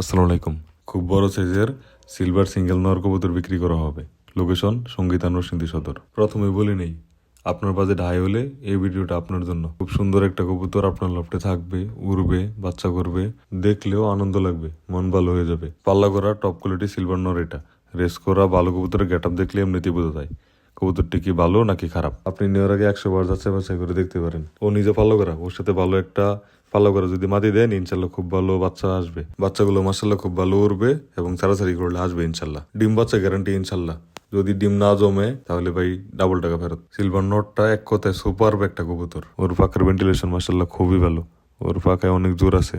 আসসালামু আলাইকুম। খুব বড় সাইজের সিলভার সিঙ্গেল নর কবুতর বিক্রি করা হবে। লোকেশন সঙ্গীতা নরসিংদী সদর প্রথমে বলে নেই, আপনার বাজেট হাই হলে এই ভিডিওটা আপনার জন্য। খুব সুন্দর একটা কবুতর আপনার লফটে থাকবে, উড়বে, বাচ্চা করবে, দেখলেও আনন্দ লাগবে, মন ভালো হয়ে যাবে। পাল্লা করা টপ কোয়ালিটি সিলভার নর এটা। রেস করা ভালো কবুতরের গেট আপ দেখলে এমনিতেই বোঝা যায়। কবুতরটি কি ভালো নাকি খারাপ? আপনি নেওয়ার আগে একশো বার যাচাই বাছাই করে দেখতে পারেন। ও নিজে ফলো করা, ওর সাথে ভালো একটা ফলো করা যদি মাটি দেন, ইনশাল্লাহ খুব ভালো বাচ্চা আসবে। বাচ্চাগুলো মাসাল্লাহ খুব ভালো উড়বে এবং ছাড়াছাড়ি করলে আসবে ইনশাল্লাহ। ডিম বাচ্চা গ্যারান্টি ইনশাল্লাহ। যদি ডিম না জমে, তাহলে ভাই ডাবল টাকা ফেরত। সিলভার নোটটা এক কথায় সুপার একটা কবুতর। ওর পাখার ভেন্টিলেশন মাসাল্লাহ খুবই ভালো। ওর পাখায় অনেক জোর আছে,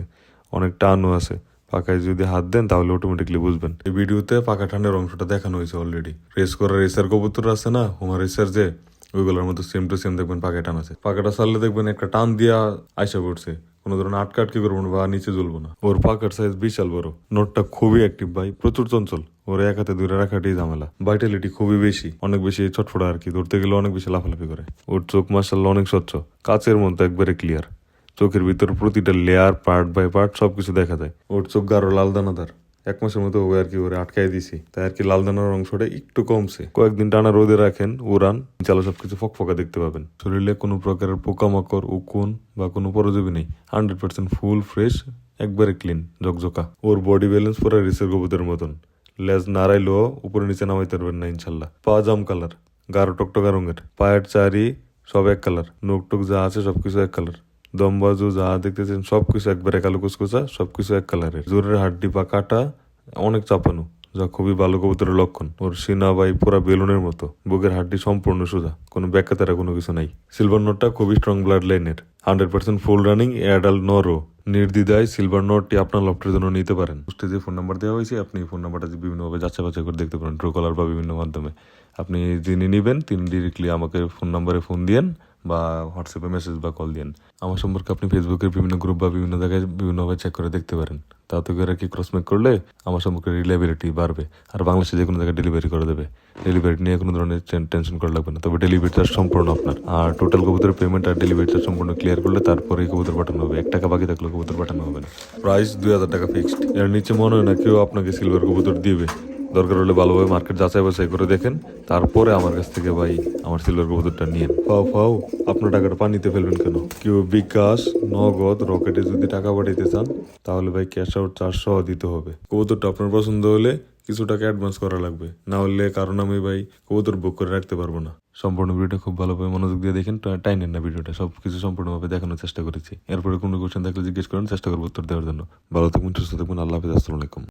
অনেক টানও আছে। পাখায় যদি হাত দেন, তাহলে অটোমেটিকলি বুঝবেন। এই ভিডিওতে পাখা টানের অংশটা দেখানো হয়েছে অলরেডি রেস করা রেসার কবুতর আছে না হুমা রেসার যে, ওইগুলোর মধ্যে সেম টু সেম দেখবেন পাখায় টান আছে। পাখাটা সারলে দেখবেন একটা টান দিয়া আইসা করছে কোনো ধরনের আটকা আটকি করব না বা নিচে জ্বলবো না। ওর পাকার সাইজ বিশাল বড়। নোটটা খুবই অ্যাক্টিভ ভাই, প্রচুর চঞ্চল। ওর এক হাতে দূরে রাখাটাই ঝামেলা। ভাইটালিটি খুবই বেশি। অনেক বেশি ছটফটা আর কি, ধরতে গেলে অনেক বেশি লাফালাফি করে। ওর চোখ মার্শাল্লাহ অনেক স্বচ্ছ। কাচের মতো একবারে ক্লিয়ার চোখের ভিতর প্রতিটা লেয়ার পার্ট বাই পার্ট সবকিছু দেখা যায়। ওর চোখ গাঢ় লাল দানাদার এক মাসের মতো ও আর কি ওরে আটকাই দিছি। তাই আর কি লাল দানার অংশটা একটু কমছে। কয়েকদিন টানা রোদে রাখেন, উড়ান চালো সবকিছু ফকফকা দেখতে পাবেন। শরীরে কোনো প্রকারের পোকামাকড়, উকুন বা কোনো পরজীবী নেই। হান্ড্রেড পার্সেন্ট ফুল ফ্রেশ একবারে ক্লিন ঝকঝকা। ওর বডি ব্যালেন্স পুরো রিসের কবুতের মতন। লেজ নাড়াইলেও উপরে নিচে নামাইতে পারবেন না, ইনশাল্লাহ। পা জাম কালার গাঢ় টকটকা রঙের। পায়ের চারি সব এক কালার নোক টোক যা আছে সবকিছু এক কালার দমবাজু যা দেখতেছেন, সবকিছু একবারে কালো কুচকুচা সবকিছু এক কালারের। জোরের হাড্ডি পা কাটা, অনেক চাপানো, যা খুবই ভালো কবুতরের লক্ষণ। ওর সিনা বাই পুরা বেলুনের মতো। বুকের হাড্ডি সম্পূর্ণ সোজা, কোনো ব্যাখ্যাতারা কোনো কিছু নাই। সিলভার নোটটা খুবই স্ট্রং ব্লাড লাইনের hundred percent full running adult narrow নির্দ্বিধায় সিলভার নোটটি আপনার লফটের জন্য নিতে পারেন। পোস্টে যে ফোন নাম্বার দেওয়া হয়েছে, আপনি ফোন নাম্বারটা বিভিন্নভাবে যাচাই বাছাই করে দেখতে পারেন। ট্রু কলার বা বিভিন্ন মাধ্যমে। আপনি যিনি নেবেন, তিনি ডিরেক্টলি আমাকে ফোন নাম্বারে ফোন দিয়েন। বা হোয়াটসঅ্যাপে মেসেজ বা কল দিয়েন। আমার সম্পর্কে আপনি ফেসবুকের বিভিন্ন গ্রুপ বা বিভিন্ন জায়গায় বিভিন্নভাবে চেক করে দেখতে পারেন। তাতে করে কি ক্রসমেক করলে আমার সম্পর্কে রিলাইবিলিটি বাড়বে আর বাংলাদেশে যে কোনো জায়গায় ডেলিভারি করে দেবে। ডেলিভারি নিয়ে কোনো ধরনের টেনশন করা লাগবে না। তবে ডেলিভারি চার্জ সম্পূর্ণ আপনার। আর টোটাল কবুতরের পেমেন্ট আর ডেলিভারি চার্জ সম্পূর্ণ ক্লিয়ার করলে তারপরে কবুতর পাঠানো হবে। এক টাকা বাকি থাকলে কবুতর পাঠানো হবে না। প্রাইস দুই হাজার টাকা ফিক্সড এর নিচে মনে হয় না কেউ আপনাকে সিলভার কবুতর দিবে। দরকার হলে ভালোভাবে মার্কেট যাচাই বাছাই করে দেখেন। তারপরে আমার কাছ থেকে ভাই আমার সিলভার কবুতরটা নিয়ে ফাও ফাও আপনার টাকাটা পানিতে ফেলবেন কেন? কেউ বিকাশ নগদ রকেটে যদি টাকা পাঠাইতে চান তাহলে ভাই ক্যাশ আউট চারশো দিতে হবে। কবুতরটা আপনার পছন্দ হলে কিছু টাকা অ্যাডভান্স করা লাগবে। না হলে কারণ আমি ভাই কবুতর বুক করে রাখতে পারব না। সম্পূর্ণ ভিডিওটা খুব ভালোভাবে মনোযোগ দিয়ে দেখেন টাইনেন না ভিডিওটা সব কিছু সম্পূর্ণভাবে দেখানোর চেষ্টা করেছি। এরপরে কোনো কোশ্চেন থাকলে জিজ্ঞেস করেন চেষ্টা করব উত্তর দেওয়ার জন্য। ভালো থাকবেন সুস্থ থাকবেন আল্লাহ হাফিজ আসসালামু আলাইকুম।